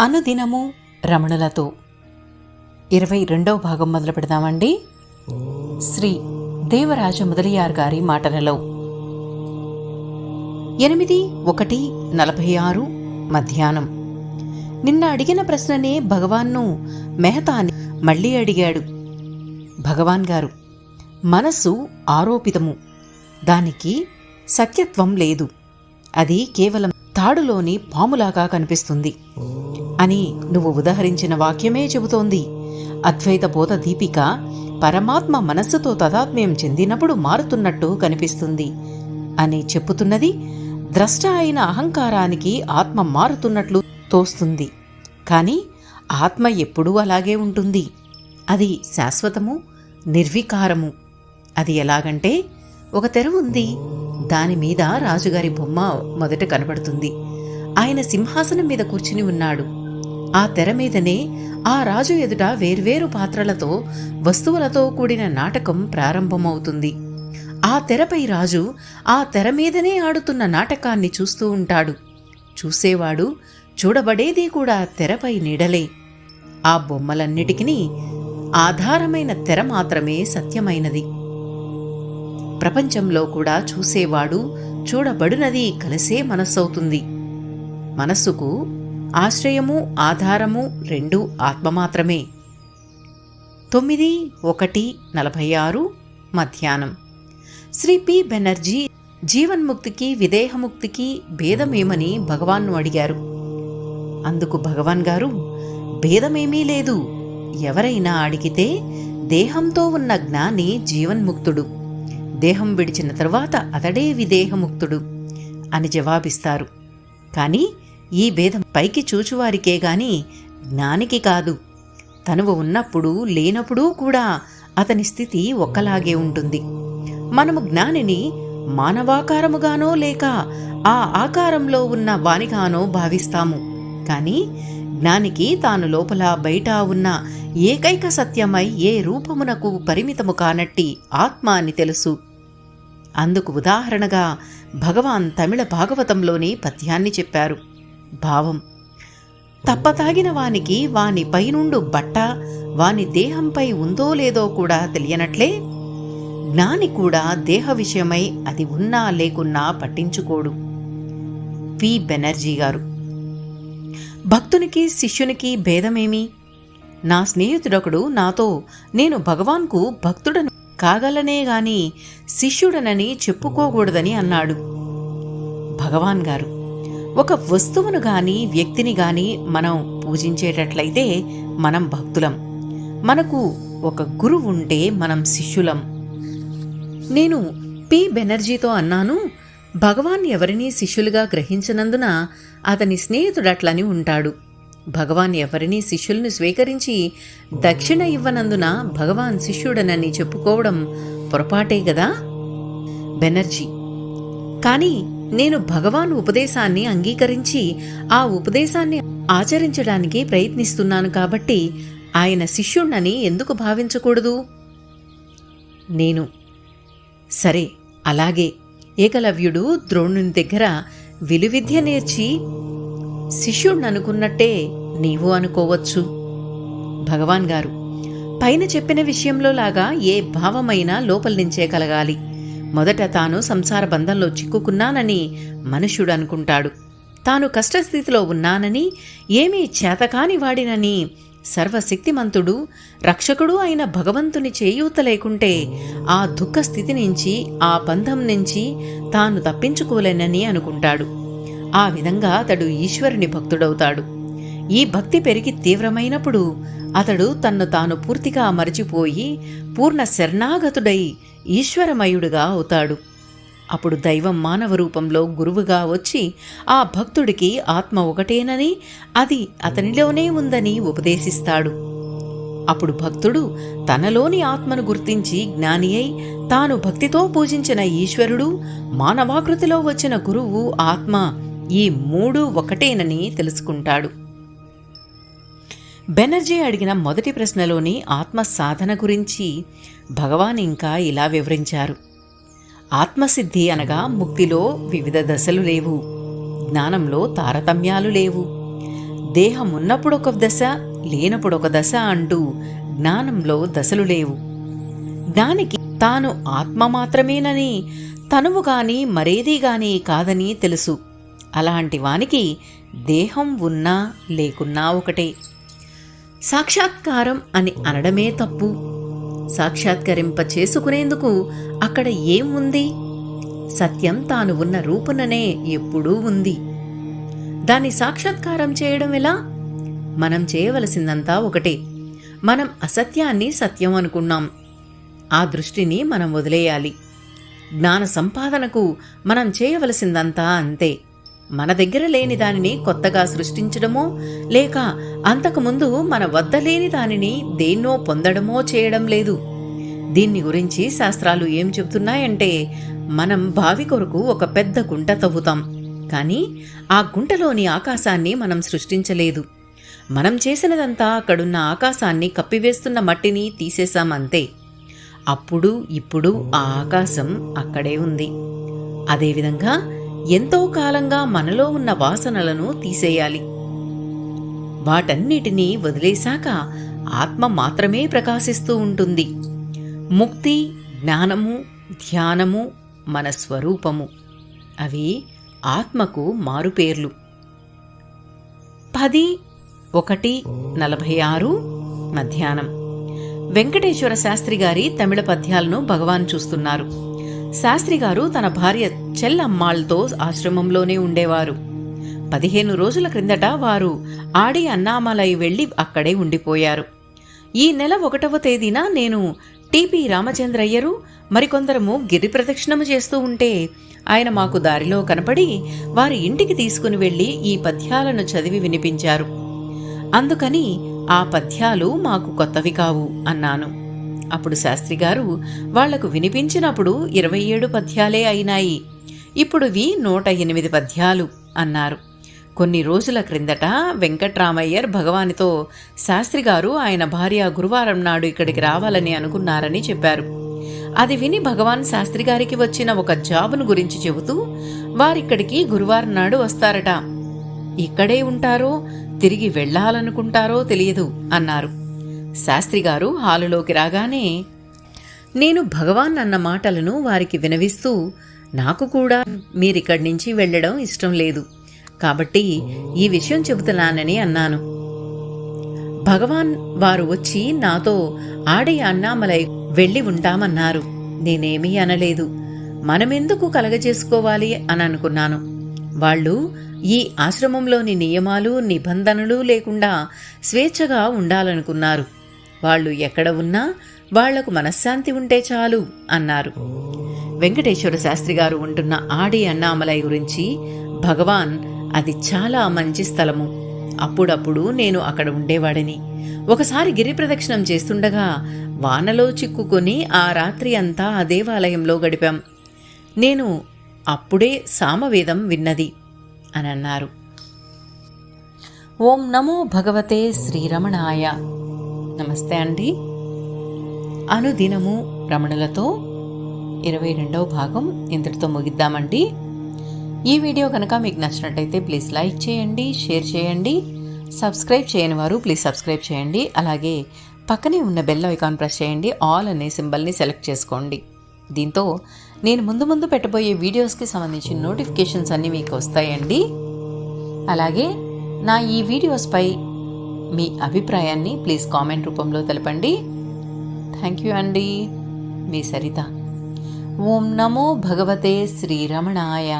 అనుదినము రమణులతో. ఇరవై రెండవ భాగం మొదలు పెడదామండి శ్రీ దేవరాజ ముదలియార్ గారి మాటలలో. ఎనిమిది ఒకటి నలభై ఆరు మధ్యాహ్నం. నిన్న అడిగిన ప్రశ్ననే భగవాన్ను మెహతాని మళ్ళీ అడిగాడు. భగవాన్ గారు మనస్సు ఆరోపితము. దానికి సత్యత్వం లేదు. అది కేవలం తాడులోని పాములాగా కనిపిస్తుంది. అని నువ్వు ఉదహరించిన వాక్యమే చెబుతోంది. అద్వైత బోధ దీపిక పరమాత్మ మనస్సుతో తదాత్మ్యం చెందినప్పుడు మారుతున్నట్టు కనిపిస్తుంది. అని చెప్పుతున్నది ద్రష్ట అయిన అహంకారానికి ఆత్మ మారుతున్నట్లు తోస్తుంది. కానీ ఆత్మ ఎప్పుడూ అలాగే ఉంటుంది. అది శాశ్వతము నిర్వికారము. అది ఎలాగంటే ఒక తెరువుంది దాని మీద రాజుగారి బొమ్మ మొదట కనబడుతుంది. ఆయన సింహాసనం మీద కూర్చుని ఉన్నాడు. ఆ తెర మీదనే ఆ రాజు ఎదుట వేర్వేరు పాత్రలతో వస్తువులతో కూడిన నాటకం ప్రారంభమవుతుంది. ఆ తెరపై రాజు ఆ తెర మీదనే ఆడుతున్న నాటకాన్ని చూస్తూ ఉంటాడు. చూసేవాడు చూడబడేది కూడా తెరపై నీడలే. ఆ బొమ్మలన్నిటికీ ఆధారమైన తెర మాత్రమే సత్యమైనది. ప్రపంచంలో కూడా చూసేవాడు చూడబడునది కలిసే మనస్సవుతుంది. మనస్సుకు ఆశ్రయము ఆధారము రెండు ఆత్మ మాత్రమే. తొమ్మిది ఒకటి నలభై ఆరు మధ్యాహ్నం. శ్రీ పి. బెనర్జీ జీవన్ముక్తికి విదేహముక్తికి భేదమేమని భగవాన్ను అడిగారు. అందుకు భగవాన్ గారు భేదమేమీ లేదు. ఎవరైనా అడిగితే దేహంతో ఉన్న జ్ఞాని జీవన్ముక్తుడు. దేహం విడిచిన తర్వాత అతడే విదేహముక్తుడు అని జవాబిస్తారు. కానీ ఈ భేదం పైకి చూచువారికే గాని జ్ఞానికి కాదు. తనువు ఉన్నప్పుడు లేనప్పుడు కూడా అతని స్థితి ఒక్కలాగే ఉంటుంది. మనము జ్ఞానిని మానవాకారముగానో లేక ఆ ఆకారంలో ఉన్న వానిగానో భావిస్తాము. కానీ జ్ఞానికి తాను లోపల బయట ఉన్న ఏకైక సత్యమై ఏ రూపమునకు పరిమితము కానట్టి ఆత్మ అని తెలుసు. అందుకు ఉదాహరణగా భగవాన్ తమిళ భాగవతంలోని పద్యాన్ని చెప్పారు. భావం. తప్పతాగిన వానికి వాని పైనుండు బట్ట వాని దేహంపై ఉందో లేదో కూడా తెలియనట్లే జ్ఞాని కూడా దేహ విషయమై అది ఉన్నా లేకున్నా పట్టించుకోడు. పి. బెనర్జీ గారు. భక్తునికి శిష్యునికి భేదమేమి? నా స్నేహితుడొకడు నాతో నేను భగవాన్కు భక్తుడను కాగలనే గాని శిష్యుడనని చెప్పుకోకూడదని అన్నాడు. భగవాన్ గారు ఒక వస్తువును గాని వ్యక్తిని గాని మనం పూజించేటట్లయితే మనం భక్తులం. మనకు ఒక గురువు ఉంటే మనం శిష్యులం. నేను పి. బెనర్జీతో అన్నాను భగవాన్ ఎవరినీ శిష్యులుగా గ్రహించినందున అతని స్నేహితుడట్లని ఉంటాడు. భగవాన్ ఎవరిని శిష్యుల్ని స్వీకరించి దక్షిణ ఇవ్వనందున భగవాన్ శిష్యుడనని చెప్పుకోవడం పొరపాటే కదా బెనర్జీ. కానీ నేను భగవాన్ ఉపదేశాన్ని అంగీకరించి ఆ ఉపదేశాన్ని ఆచరించడానికి ప్రయత్నిస్తున్నాను కాబట్టి ఆయన శిష్యుణ్ణని ఎందుకు భావించకూడదు? నేను. సరే అలాగే. ఏకలవ్యుడు ద్రోణుని దగ్గర విలువిద్య నేర్చి శిష్యుణ్ణనుకున్నట్టే నీవు అనుకోవచ్చు. భగవాన్ గారు పైన చెప్పిన విషయంలో లాగా ఏ భావమైనా నుంచే కలగాలి. మొదట తాను సంసార బంధంలో చిక్కుకున్నానని మనుష్యుడు అనుకుంటాడు. తాను కష్టస్థితిలో ఉన్నానని ఏమీ చేతకాని వాడినని సర్వశక్తిమంతుడు రక్షకుడు అయిన భగవంతుని చేయూత లేకుంటే ఆ దుఃఖ స్థితి నుంచి ఆ బంధం నుంచి తాను తప్పించుకోలేనని అనుకుంటాడు. ఆ విధంగా అతడు ఈశ్వరుని భక్తుడవుతాడు. ఈ భక్తి పెరిగి తీవ్రమైనప్పుడు అతడు తన్ను తాను పూర్తిగా మరచిపోయి పూర్ణ శరణాగతుడై ఈశ్వరమయుడుగా అవుతాడు. అప్పుడు దైవం మానవ రూపంలో గురువుగా వచ్చి ఆ భక్తుడికి ఆత్మ ఒకటేనని అది అతనిలోనే ఉందని ఉపదేశిస్తాడు. అప్పుడు భక్తుడు తనలోని ఆత్మను గుర్తించి జ్ఞాని అయి తాను భక్తితో పూజించిన ఈశ్వరుడు మానవాకృతిలో వచ్చిన గురువు ఆత్మ ఈ మూడు ఒకటేనని తెలుసుకుంటాడు. బెనర్జీ అడిగిన మొదటి ప్రశ్నలోని ఆత్మ సాధన గురించి భగవాన్ ఇంకా ఇలా వివరించారు. ఆత్మసిద్ధి అనగా ముక్తిలో వివిధ దశలు లేవు జ్ఞానంలో తారతమ్యాలు లేవు. దేహం ఉన్నప్పుడు ఒక దశ లేనప్పుడు ఒక దశ అంటూ జ్ఞానంలో దశలు లేవు. జ్ఞానికి తాను ఆత్మ మాత్రమేనని తనువు గాని మరేదీ గాని కాదని తెలుసు. అలాంటి వానికి దేహం ఉన్నా లేకున్నా ఒకటే. సాక్షాత్కారం అని అనడమే తప్పు. సాక్షాత్కరింప చేసుకునేందుకు అక్కడ ఏం ఉంది సత్యం తాను ఉన్న రూపుననే ఎప్పుడూ ఉంది. దాన్ని సాక్షాత్కారం చేయడం ఎలా? మనం చేయవలసిందంతా ఒకటే. మనం అసత్యాన్ని సత్యం అనుకున్నాం. ఆ దృష్టిని మనం వదిలేయాలి. జ్ఞాన సంపాదనకు మనం చేయవలసిందంతా అంతే. మన దగ్గర లేని దానిని కొత్తగా సృష్టించడమో లేక అంతకుముందు మన వద్ద లేని దానిని దేన్నో పొందడమో చేయడం లేదు. దీన్ని గురించి శాస్త్రాలు ఏం చెబుతున్నాయంటే మనం బావి కొరకు ఒక పెద్ద గుంట తవ్వుతాం కానీ ఆ గుంటలోని ఆకాశాన్ని మనం సృష్టించలేదు. మనం చేసినదంతా అక్కడున్న ఆకాశాన్ని కప్పివేస్తున్న మట్టిని తీసేశామంతే అప్పుడు ఇప్పుడు ఆ ఆకాశం అక్కడే ఉంది. అదేవిధంగా ఎంతో కాలంగా మనలో ఉన్న వాసనలను తీసేయాలి. వాటన్నిటినీ వదిలేశాక ఆత్మ మాత్రమే ప్రకాశిస్తూ ఉంటుంది. ముక్తి జ్ఞానము ధ్యానము మన స్వరూపము. అవి ఆత్మకు మారుపేర్లు. పది ఒకటి నలభై ఆరు మధ్యాహ్నం. వెంకటేశ్వర శాస్త్రి గారి తమిళ పద్యాలను భగవాన్ చూస్తున్నారు. శాస్త్రి గారు తన భార్య చెల్లమ్మాళ్తో ఆశ్రమంలోనే ఉండేవారు. పదిహేను రోజుల క్రిందట వారు ఆడి అన్నామలై వెళ్ళి అక్కడే ఉండిపోయారు. ఈ నెల ఒకటవ తేదీన నేను టిపి రామచంద్రయ్యరు మరికొందరము గిరి ప్రదక్షిణము చేస్తూ ఉంటే ఆయన మాకు దారిలో కనపడి వారి ఇంటికి తీసుకుని వెళ్ళి ఈ పద్యాలను చదివి వినిపించారు. అందుకని ఆ పద్యాలు మాకు కొత్తవి కావు అన్నాను. అప్పుడు శాస్త్రి గారు వాళ్ళకు వినిపించినప్పుడు ఇరవై ఏడు పద్యాలే అయినాయి. ఇప్పుడువి నూట ఎనిమిది పద్యాలు అన్నారు. కొన్ని రోజుల క్రిందట వెంకట్రామయ్యర్ భగవానితో శాస్త్రి గారు ఆయన భార్య గురువారం నాడు ఇక్కడికి రావాలని అనుకున్నారని చెప్పారు. అది విని భగవాన్ శాస్త్రి గారికి వచ్చిన ఒక జాబును గురించి చెబుతూ వారిక్కడికి గురువారం నాడు వస్తారట. ఇక్కడే ఉంటారో తిరిగి వెళ్ళాలనుకుంటారో తెలియదు అన్నారు. శాస్త్రి గారు హాలులోకి రాగానే నేను భగవాన్ అన్న మాటలను వారికి వినవిస్తూ నాకు కూడా మీరిక్కడి నుంచి వెళ్ళడం ఇష్టం లేదు. కాబట్టి ఈ విషయం చెబుతున్నానని అన్నాను. భగవాన్ వారు వచ్చి నాతో ఆడే అన్నామలై వెళ్ళి ఉంటామన్నారు. నేనేమీ అనలేదు. మనమెందుకు కలగజేసుకోవాలి అని అనుకున్నాను. వాళ్ళు ఈ ఆశ్రమంలోని నియమాలు నిబంధనలు లేకుండా స్వేచ్ఛగా ఉండాలనుకున్నారు. వాళ్ళు ఎక్కడ ఉన్నా వాళ్ళకు మనశ్శాంతి ఉంటే చాలు అన్నారు. వెంకటేశ్వర శాస్త్రి గారు ఉంటున్న ఆడి అన్నామలై గురించి భగవాన్ అది చాలా మంచి స్థలము. అప్పుడప్పుడు నేను అక్కడ ఉండేవాడిని. ఒకసారి గిరి ప్రదక్షిణం చేస్తుండగా వానలో చిక్కుకొని ఆ రాత్రి అంతా ఆ దేవాలయంలో గడిపాం. నేను అప్పుడే సామవేదం విన్నది అని అన్నారు ఓం నమో భగవతే శ్రీరమణాయ. నమస్తే అండి. అనుదినము రమణులతో ఇరవై రెండవ భాగం ఇంతటితో ముగిద్దామండి. ఈ వీడియో కనుక మీకు నచ్చినట్టయితే ప్లీజ్ లైక్ చేయండి షేర్ చేయండి సబ్స్క్రైబ్ చేయని వారు ప్లీజ్ సబ్స్క్రైబ్ చేయండి అలాగే పక్కనే ఉన్న బెల్ ఐకాన్ ప్రెస్ చేయండి ఆల్ అనే సింబల్ని సెలెక్ట్ చేసుకోండి. దీంతో నేను ముందు ముందు పెట్టబోయే వీడియోస్కి సంబంధించిన నోటిఫికేషన్స్ అన్నీ మీకు వస్తాయండి. అలాగే నా ఈ వీడియోస్పై మీ అభిప్రాయాన్ని ప్లీజ్ కామెంట్ రూపంలో తెలపండి. థ్యాంక్ యూ అండి మీ సరిత. ఓం నమో భగవతే శ్రీరమణాయ.